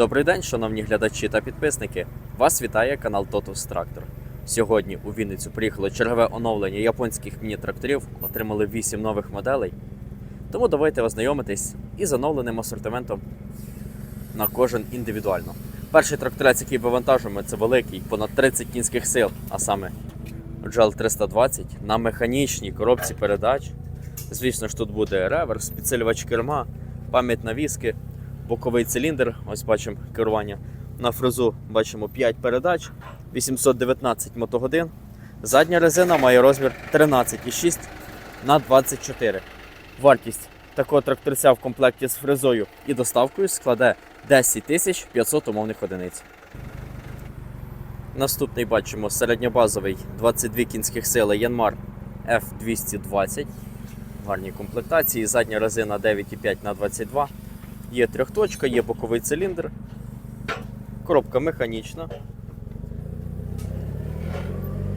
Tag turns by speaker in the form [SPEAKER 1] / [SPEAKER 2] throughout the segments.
[SPEAKER 1] Добрий день, шановні глядачі та підписники. Вас вітає канал Totus Tractor. Сьогодні у Вінницю приїхало чергове оновлення японських міні-тракторів, отримали 8 нових моделей. Тому давайте ознайомитись із оновленим асортиментом на кожен індивідуально. Перший тракторець, який вивантажуємо, це великий, понад 30 кінських сил, а саме GL 320 на механічній коробці передач. Звісно ж, тут буде реверс, підсилювач керма, пам'ять навіски, боковий циліндр. Ось бачимо керування. На фрезу бачимо 5 передач, 819 мотогодин. Задня резина має розмір 13,6 на 24. Вартість такого тракторця в комплекті з фрезою і доставкою складе 10 тисяч 500 умовних одиниць. Наступний бачимо середньобазовий 22 кінських сили Янмар F220. В гарній комплектації. Задня резина 9,5 на 22. Є трьохточка, є боковий циліндр. Коробка механічна.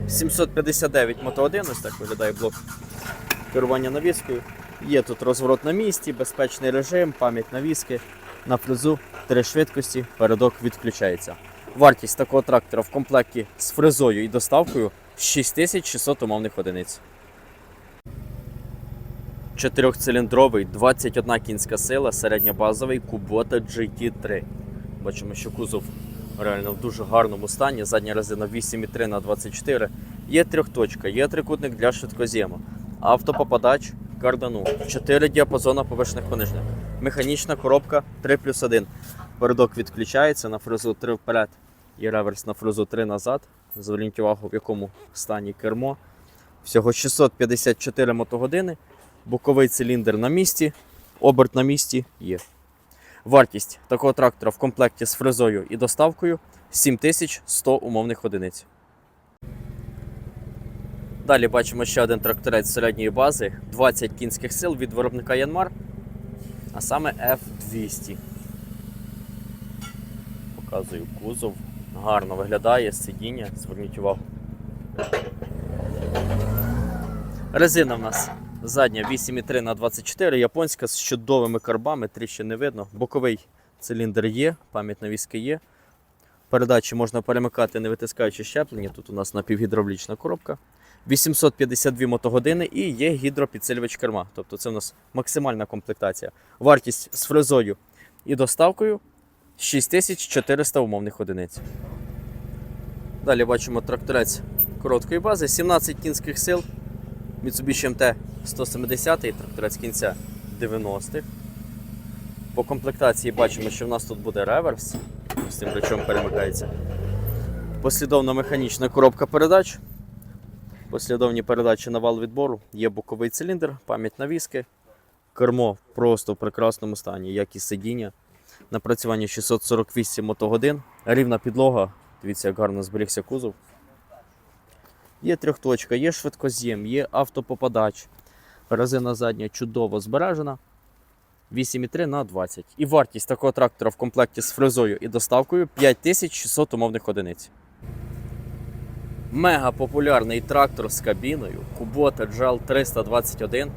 [SPEAKER 1] 759 мотогодин, ось так виглядає блок керування навіскою. Є тут розворот на місці, безпечний режим, пам'ять навіски. На фрезу три швидкості, передок відключається. Вартість такого трактора в комплекті з фрезою і доставкою 6600 умовних одиниць. Чотирьохциліндровий, 21 кінська сила, середньобазовий Kubota GT3. Бачимо, що кузов реально в дуже гарному стані. Задня резина 8,3 на 24. Є трьохточка, є трикутник для швидкоз'єму, автопопадач, кардану, 4 діапазона поверхних понижних, механічна коробка 3 плюс 1. Передок відключається на фрезу 3 вперед і реверс на фрезу 3 назад. Зверніть увагу, в якому стані кермо. Всього 654 мотогодини. Боковий циліндр на місці, оберт на місці є. Вартість такого трактора в комплекті з фрезою і доставкою 7100 умовних одиниць. Далі бачимо ще один тракторець середньої бази, 20 кінських сил від виробника Янмар, а саме F200. Показую кузов. Гарно виглядає сидіння, зверніть увагу. Резина в нас задня 8,3 на 24 японська з чудовими карбами, тріщин не видно. Боковий циліндр є, пам'ять навіски є. Передачі можна перемикати, не витискаючи щеплення. Тут у нас напівгідравлічна коробка. 852 мотогодини і є гідропідсилювач керма. Тобто це у нас максимальна комплектація. Вартість з фрезою і доставкою 6400 умовних одиниць. Далі бачимо тракторець короткої бази, 17 кінських сил. Mitsubishi MT 170 тракторець кінця 90-х. По комплектації бачимо, що в нас тут буде реверс, з тим речом перемикається. Послідовна механічна коробка передач. Послідовні передачі на вал відбору, є боковий циліндр, пам'ять навіски, кермо просто в прекрасному стані, як і сидіння. Напрацювання 648 мотогодин, рівна підлога. Дивіться, як гарно зберігся кузов. Є трьохточка, є швидкоз'єм, є автопопадач. Резина задня чудово збережена. 8,3 на 20. І вартість такого трактора в комплекті з фрезою і доставкою 5600 умовних одиниць. Мега популярний трактор з кабіною Kubota GL 321.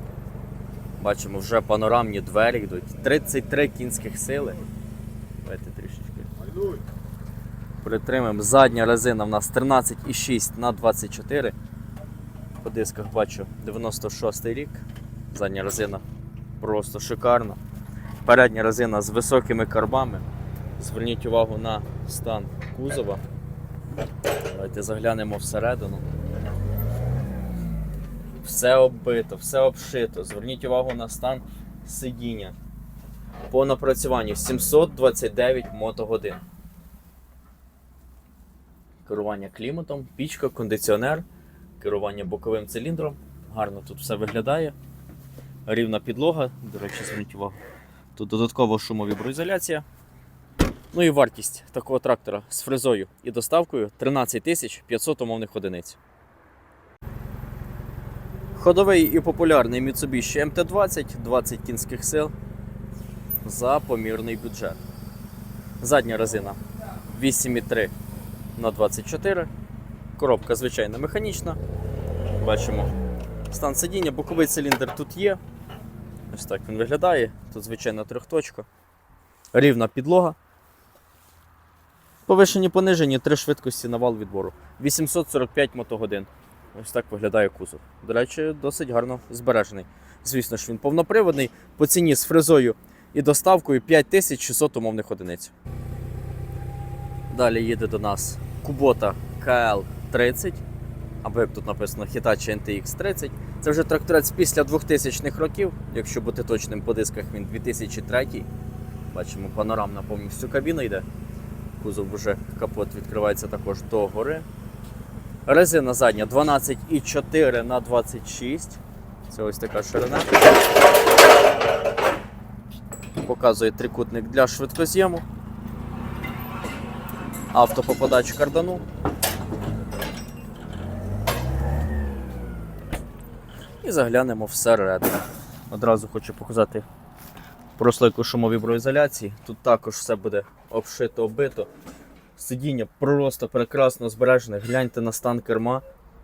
[SPEAKER 1] Бачимо, вже панорамні двері йдуть. 33 кінських сили. Давайте трішечки. Притримаємо. Задня резина в нас 13,6 на 24. По дисках бачу 96 рік. Задня резина просто шикарна. Передня резина з високими карбами. Зверніть увагу на стан кузова. Давайте заглянемо всередину. Все оббито, все обшито. Зверніть увагу на стан сидіння. По напрацюванню 729 мотогодин. Керування кліматом, пічка, кондиціонер, керування боковим циліндром. Гарно тут все виглядає. Рівна підлога, до речі, зверніть увагу. Тут додаткова шумовіброізоляція. Ну і вартість такого трактора з фрезою і доставкою 13 500 умовних одиниць. Ходовий і популярний Mitsubishi MT-20, 20 кінських сил за помірний бюджет. Задня резина 8,3 на 24. Коробка звичайно механічна. Бачимо стан сидіння, боковий циліндр тут є. Ось так він виглядає. Тут звичайна трьохточка. Рівна підлога. Повишені понижені, три швидкості на вал відбору. 845 мотогодин. Ось так виглядає кузов. До речі, досить гарно збережений. Звісно ж, він повноприводний. По ціні з фрезою і доставкою 5600 умовних одиниць. Далі їде до нас Kubota KL30, або як тут написано Hitachi NTX 30. Це вже тракторець після 2000-х років, якщо бути точним по дисках, він 2003. Бачимо, панорамна повністю кабіна йде. Кузов вже капот відкривається також до гори. Резина задня 12,4 на 26. Це ось така ширина. Показує трикутник для швидкоз'єму. Автопопадач кардану. І заглянемо всередину. Одразу хочу показати прослойку шумовіброізоляції. Тут також все буде обшито, оббито. Сидіння просто прекрасно збережене. Гляньте на стан керма.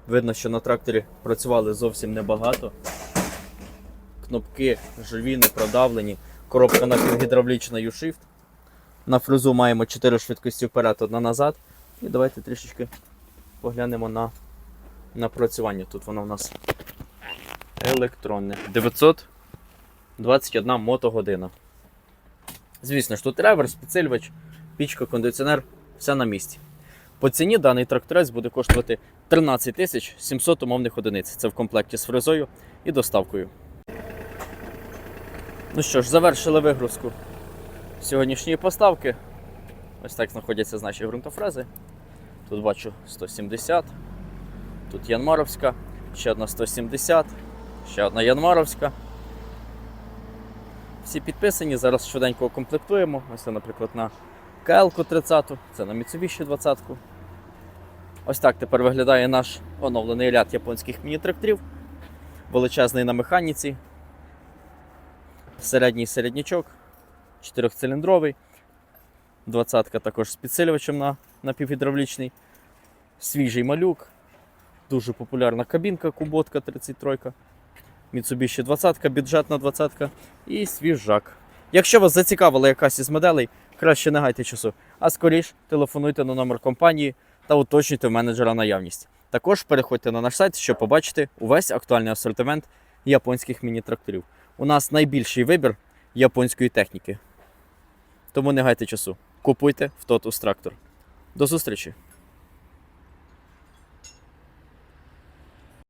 [SPEAKER 1] Видно, що на тракторі працювали зовсім небагато. Кнопки живі, не продавлені. Коробка напівгідравлічна U-Shift. На фрезу маємо 4 швидкості вперед, одна назад. І давайте трішечки поглянемо на напрацювання. Тут воно в нас електронне. 921 мотогодина. Звісно ж, тут реверс, підсилювач, пічка, кондиціонер, все на місці. По ціні даний тракторець буде коштувати 13 тисяч 700 умовних одиниць. Це в комплекті з фрезою і доставкою. Ну що ж, завершили вигрузку сьогоднішньої поставки. Ось так знаходяться наші ґрунтофрези. Тут бачу 170, тут Янмаровська, ще одна 170, ще одна Янмаровська. Всі підписані, зараз швиденько комплектуємо. Ось це, наприклад, на КЛ 30, це на Mitsubishi 20. Ось так тепер виглядає наш оновлений ряд японських міні-тракторів. Величезний на механіці. Середній середнячок, 4-циліндровий. 20 також з підсилювачем на напівгідравлічний. Свіжий малюк. Дуже популярна кабінка Куботка 33. Mitsubishi 20, бюджетна 20 і свіжак. Якщо вас зацікавила якась із моделей, краще не гайте часу, а скоріш телефонуйте на номер компанії та уточнюйте в менеджера наявність. Також переходьте на наш сайт, щоб побачити увесь актуальний асортимент японських міні-тракторів. У нас найбільший вибір японської техніки. Тому не гайте часу. Купуйте в Totus Tractor. До зустрічі!